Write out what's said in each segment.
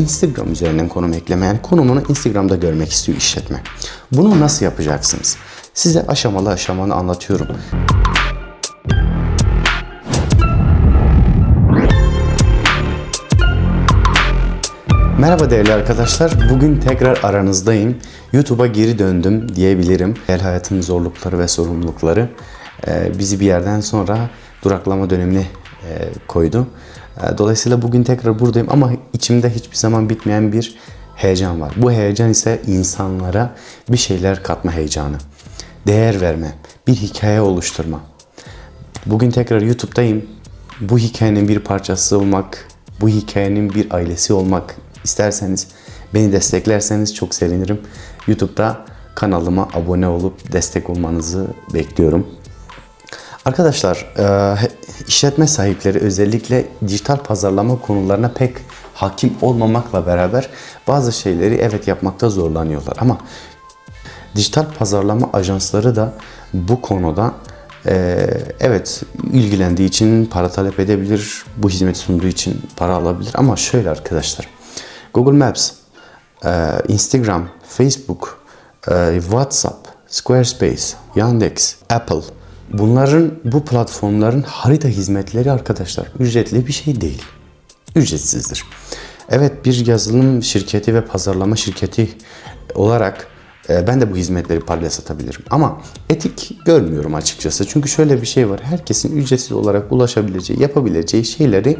Instagram üzerinden konum ekleme yani konumunu Instagram'da görmek istiyor işletme. Bunu nasıl yapacaksınız? Size aşamalı aşamalı anlatıyorum. Merhaba değerli arkadaşlar. Bugün tekrar aranızdayım. YouTube'a geri döndüm diyebilirim. El hayatın zorlukları ve sorumlulukları bizi bir yerden sonra duraklama dönemine koydu. E, Dolayısıyla bugün tekrar buradayım ama içimde hiçbir zaman bitmeyen bir heyecan var. Bu heyecan ise insanlara bir şeyler katma heyecanı. Değer verme, bir hikaye oluşturma. Bugün tekrar YouTube'dayım. Bu hikayenin bir parçası olmak, bu hikayenin bir ailesi olmak isterseniz, beni desteklerseniz çok sevinirim. YouTube'da kanalıma abone olup destek olmanızı bekliyorum. Arkadaşlar, e, işletme sahipleri özellikle dijital pazarlama konularına pek hakim olmamakla beraber bazı şeyleri evet yapmakta zorlanıyorlar. Ama dijital pazarlama ajansları da bu konuda e, evet ilgilendiği için para talep edebilir, bu hizmeti sunduğu için para alabilir. Ama şöyle arkadaşlar, Google Maps, e, Instagram, Facebook, WhatsApp, Squarespace, Yandex, Apple bunların bu platformların harita hizmetleri arkadaşlar ücretli bir şey değil. Ücretsizdir. Evet bir yazılım şirketi ve pazarlama şirketi olarak e, ben de bu hizmetleri parayla satabilirim. Ama etik görmüyorum açıkçası. Çünkü şöyle bir şey var. Herkesin ücretsiz olarak ulaşabileceği, yapabileceği şeyleri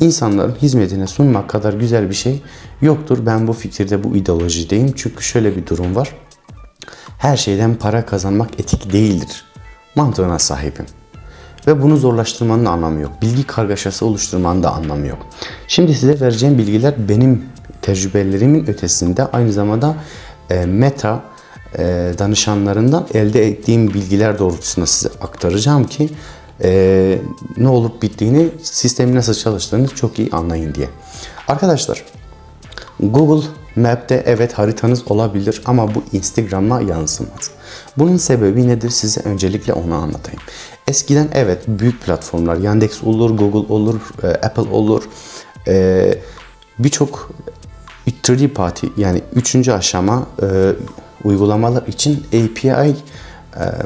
insanların hizmetine sunmak kadar güzel bir şey yoktur. Ben bu fikirde, bu ideolojideyim. Çünkü şöyle bir durum var. Her şeyden para kazanmak etik değildir. Mantığına sahibim. Ve bunu zorlaştırmanın anlamı yok. Bilgi kargaşası oluşturmanın da anlamı yok. Şimdi size vereceğim bilgiler benim tecrübelerimin ötesinde aynı zamanda e, meta e, danışanlarından elde ettiğim bilgiler doğrultusunda size aktaracağım ki e, ne olup bittiğini, sistemin nasıl çalıştığını çok iyi anlayın diye. Arkadaşlar Google Map'te evet haritanız olabilir ama bu Instagram'a yansımaz. Bunun sebebi nedir size öncelikle onu anlatayım. Eskiden evet büyük platformlar Yandex olur, Google olur, e, Apple olur. E, Birçok 3D party yani üçüncü aşama e, uygulamalar için API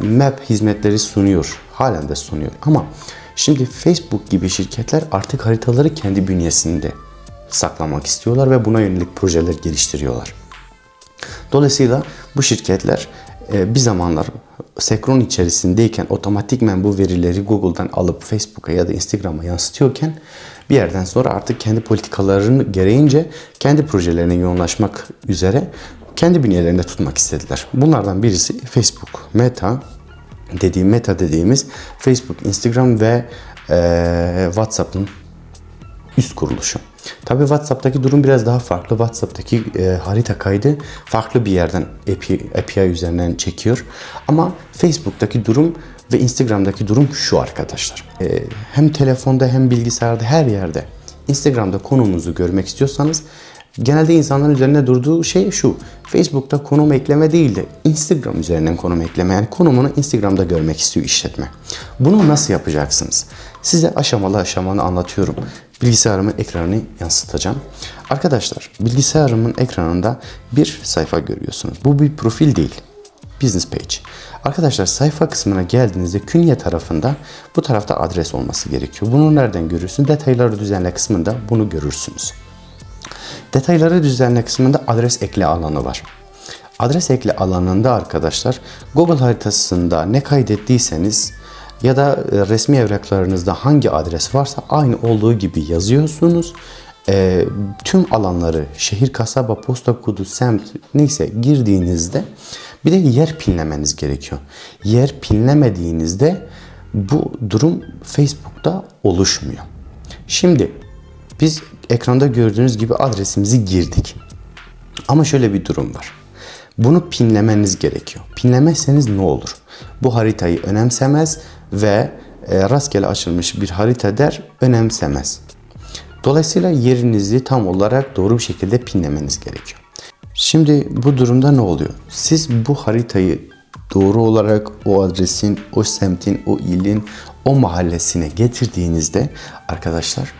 map hizmetleri sunuyor. Halen de sunuyor. Ama şimdi Facebook gibi şirketler artık haritaları kendi bünyesinde saklamak istiyorlar ve buna yönelik projeler geliştiriyorlar. Dolayısıyla bu şirketler bir zamanlar sekron içerisindeyken otomatikmen bu verileri Google'dan alıp Facebook'a ya da Instagram'a yansıtıyorken bir yerden sonra artık kendi politikalarını gereğince kendi projelerine yoğunlaşmak üzere kendi bünyelerinde tutmak istediler. Bunlardan birisi Facebook, Meta dediğim Meta dediğimiz Facebook, Instagram ve e, WhatsApp'ın üst kuruluşu. Tabii WhatsApp'taki durum biraz daha farklı. WhatsApp'taki e, harita kaydı farklı bir yerden API, API üzerinden çekiyor. Ama Facebook'taki durum ve Instagram'daki durum şu arkadaşlar. E, hem telefonda hem bilgisayarda her yerde Instagram'da konumunuzu görmek istiyorsanız genelde insanların üzerine durduğu şey şu. Facebook'ta konum ekleme değil de Instagram üzerinden konum ekleme. Yani konumunu Instagram'da görmek istiyor işletme. Bunu nasıl yapacaksınız? Size aşamalı aşamalı anlatıyorum. Bilgisayarımın ekranını yansıtacağım. Arkadaşlar bilgisayarımın ekranında bir sayfa görüyorsunuz. Bu bir profil değil. Business page. Arkadaşlar sayfa kısmına geldiğinizde künye tarafında bu tarafta adres olması gerekiyor. Bunu nereden görürsünüz? Detayları düzenle kısmında bunu görürsünüz. Detayları düzenle kısmında adres ekle alanı var. Adres ekle alanında arkadaşlar Google haritasında ne kaydettiyseniz ya da e, resmi evraklarınızda hangi adres varsa aynı olduğu gibi yazıyorsunuz. E, tüm alanları şehir, kasaba, posta kodu, semt neyse girdiğinizde bir de yer pinlemeniz gerekiyor. Yer pinlemediğinizde bu durum Facebook'ta oluşmuyor. Şimdi biz ekranda gördüğünüz gibi adresimizi girdik. Ama şöyle bir durum var. Bunu pinlemeniz gerekiyor. Pinlemezseniz ne olur? Bu haritayı önemsemez ve e, rastgele açılmış bir harita der önemsemez. Dolayısıyla yerinizi tam olarak doğru bir şekilde pinlemeniz gerekiyor. Şimdi bu durumda ne oluyor? Siz bu haritayı doğru olarak o adresin, o semtin, o ilin, o mahallesine getirdiğinizde arkadaşlar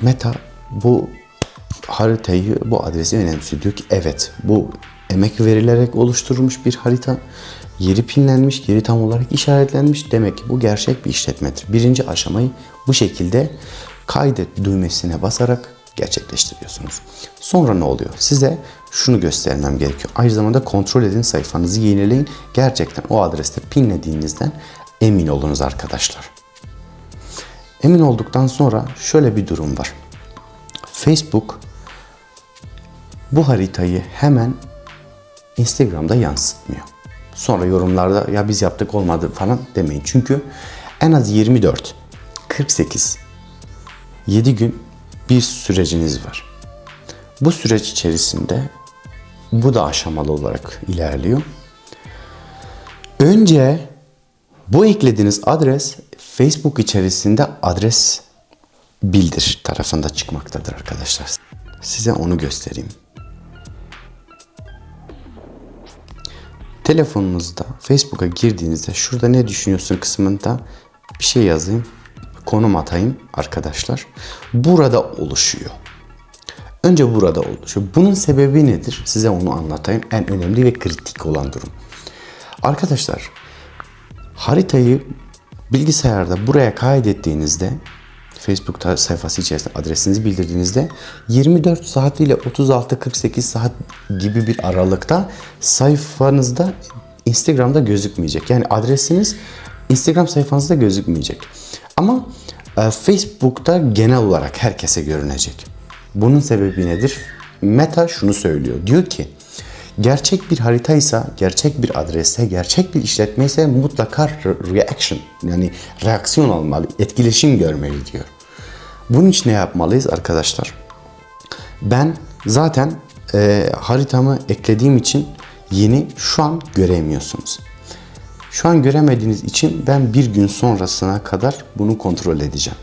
Meta bu haritayı, bu adresi önemsiyor. Diyor ki evet bu emek verilerek oluşturulmuş bir harita. Yeri pinlenmiş, yeri tam olarak işaretlenmiş. Demek ki bu gerçek bir işletmedir. Birinci aşamayı bu şekilde kaydet düğmesine basarak gerçekleştiriyorsunuz. Sonra ne oluyor? Size şunu göstermem gerekiyor. Aynı zamanda kontrol edin sayfanızı yenileyin. Gerçekten o adreste pinlediğinizden emin olunuz arkadaşlar. Emin olduktan sonra şöyle bir durum var. Facebook bu haritayı hemen Instagram'da yansıtmıyor. Sonra yorumlarda ya biz yaptık olmadı falan demeyin. Çünkü en az 24, 48, 7 gün bir süreciniz var. Bu süreç içerisinde bu da aşamalı olarak ilerliyor. Önce bu eklediğiniz adres Facebook içerisinde adres bildir tarafında çıkmaktadır arkadaşlar. Size onu göstereyim. Telefonunuzda Facebook'a girdiğinizde şurada ne düşünüyorsun kısmında bir şey yazayım. Konum atayım arkadaşlar. Burada oluşuyor. Önce burada oluşuyor. Bunun sebebi nedir? Size onu anlatayım. En önemli ve kritik olan durum. Arkadaşlar haritayı bilgisayarda buraya kaydettiğinizde Facebook sayfası içerisinde adresinizi bildirdiğinizde 24 saat ile 36-48 saat gibi bir aralıkta sayfanızda Instagram'da gözükmeyecek. Yani adresiniz Instagram sayfanızda gözükmeyecek. Ama e, Facebook'ta genel olarak herkese görünecek. Bunun sebebi nedir? Meta şunu söylüyor. Diyor ki gerçek bir haritaysa, gerçek bir adrese, gerçek bir işletme ise mutlaka reaction yani reaksiyon almalı, etkileşim görmeli diyor. Bunun için ne yapmalıyız arkadaşlar? Ben zaten e, haritamı eklediğim için yeni şu an göremiyorsunuz. Şu an göremediğiniz için ben bir gün sonrasına kadar bunu kontrol edeceğim.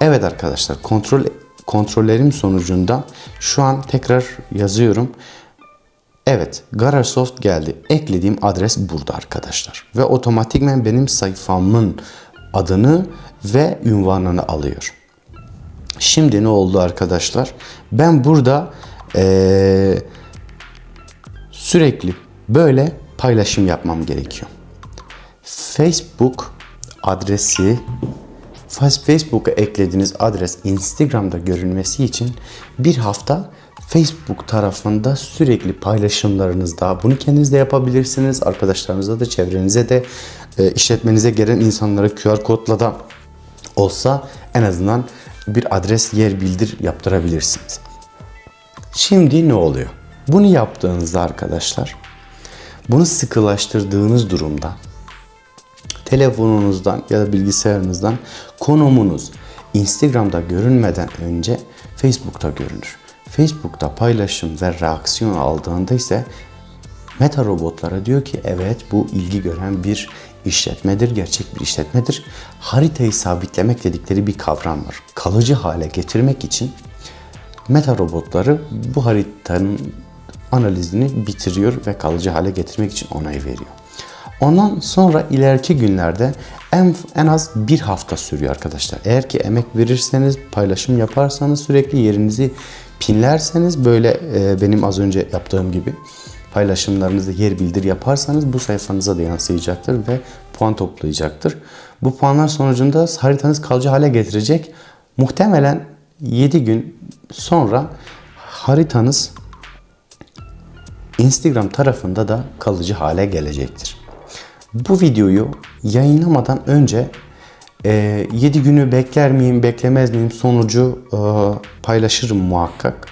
Evet arkadaşlar kontrol kontrollerim sonucunda şu an tekrar yazıyorum. Evet GarageSoft geldi. Eklediğim adres burada arkadaşlar. Ve otomatikmen benim sayfamın adını ve ünvanını alıyor. Şimdi ne oldu arkadaşlar? Ben burada ee, sürekli böyle paylaşım yapmam gerekiyor. Facebook adresi Facebook'a eklediğiniz adres Instagram'da görünmesi için bir hafta Facebook tarafında sürekli paylaşımlarınızda bunu kendiniz de yapabilirsiniz. Arkadaşlarınıza da çevrenize de işletmenize gelen insanlara QR kodla da olsa en azından bir adres yer bildir yaptırabilirsiniz. Şimdi ne oluyor? Bunu yaptığınızda arkadaşlar bunu sıkılaştırdığınız durumda telefonunuzdan ya da bilgisayarınızdan konumunuz Instagram'da görünmeden önce Facebook'ta görünür. Facebook'ta paylaşım ve reaksiyon aldığında ise Meta robotlara diyor ki evet bu ilgi gören bir işletmedir, gerçek bir işletmedir. Haritayı sabitlemek dedikleri bir kavram var. Kalıcı hale getirmek için Meta robotları bu haritanın analizini bitiriyor ve kalıcı hale getirmek için onay veriyor. Ondan sonra ileriki günlerde en, en az bir hafta sürüyor arkadaşlar. Eğer ki emek verirseniz, paylaşım yaparsanız, sürekli yerinizi pinlerseniz böyle e, benim az önce yaptığım gibi paylaşımlarınızda yer bildir yaparsanız bu sayfanıza da yansıyacaktır ve puan toplayacaktır. Bu puanlar sonucunda haritanız kalıcı hale getirecek. Muhtemelen 7 gün sonra haritanız Instagram tarafında da kalıcı hale gelecektir. Bu videoyu yayınlamadan önce e, 7 günü bekler miyim, beklemez miyim sonucu e, paylaşırım muhakkak.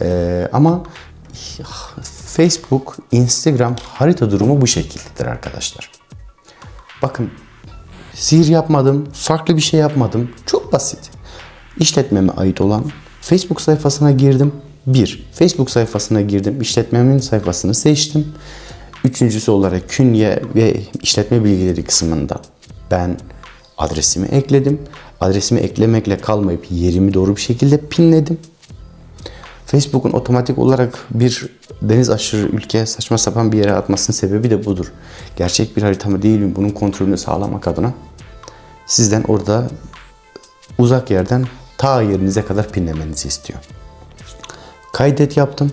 E, ama Facebook, Instagram harita durumu bu şekildedir arkadaşlar. Bakın sihir yapmadım, farklı bir şey yapmadım. Çok basit. İşletmeme ait olan Facebook sayfasına girdim. Bir, Facebook sayfasına girdim. İşletmemin sayfasını seçtim. Üçüncüsü olarak künye ve işletme bilgileri kısmında ben adresimi ekledim. Adresimi eklemekle kalmayıp yerimi doğru bir şekilde pinledim. Facebook'un otomatik olarak bir deniz aşırı ülkeye saçma sapan bir yere atmasının sebebi de budur. Gerçek bir harita mı değil mi bunun kontrolünü sağlamak adına sizden orada uzak yerden ta yerinize kadar pinlemenizi istiyor. Kaydet yaptım.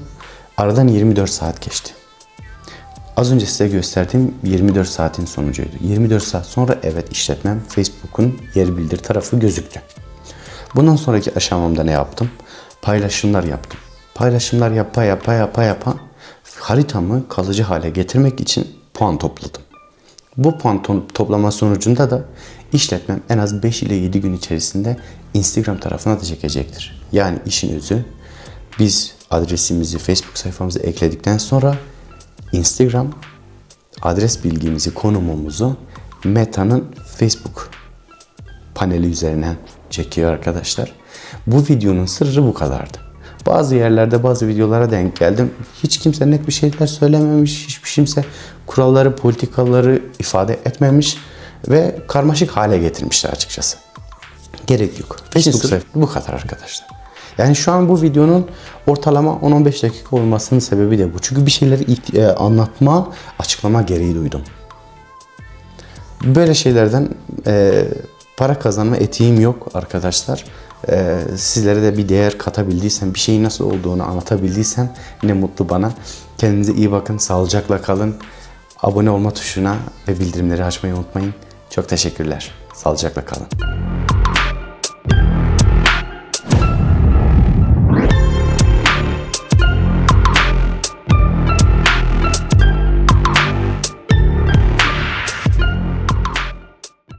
Aradan 24 saat geçti. Az önce size gösterdiğim 24 saatin sonucuydu. 24 saat sonra evet işletmem Facebook'un yer bildir tarafı gözüktü. Bundan sonraki aşamamda ne yaptım? Paylaşımlar yaptım. Paylaşımlar yapa yapa yapa yapa haritamı kalıcı hale getirmek için puan topladım. Bu puan to- toplama sonucunda da işletmem en az 5 ile 7 gün içerisinde Instagram tarafına da çekecektir. Yani işin özü biz adresimizi Facebook sayfamıza ekledikten sonra Instagram adres bilgimizi, konumumuzu Meta'nın Facebook paneli üzerinden çekiyor arkadaşlar. Bu videonun sırrı bu kadardı. Bazı yerlerde bazı videolara denk geldim. Hiç kimse net bir şeyler söylememiş. Hiçbir kimse kuralları, politikaları ifade etmemiş ve karmaşık hale getirmişler açıkçası. Gerek yok. Facebook sayfa bu kadar arkadaşlar. Yani şu an bu videonun ortalama 10-15 dakika olmasının sebebi de bu. Çünkü bir şeyleri ilk- e, anlatma, açıklama gereği duydum. Böyle şeylerden e, para kazanma etiğim yok arkadaşlar. E, sizlere de bir değer katabildiysem, bir şeyin nasıl olduğunu anlatabildiysem ne mutlu bana. Kendinize iyi bakın, sağlıcakla kalın. Abone olma tuşuna ve bildirimleri açmayı unutmayın. Çok teşekkürler. Sağlıcakla kalın.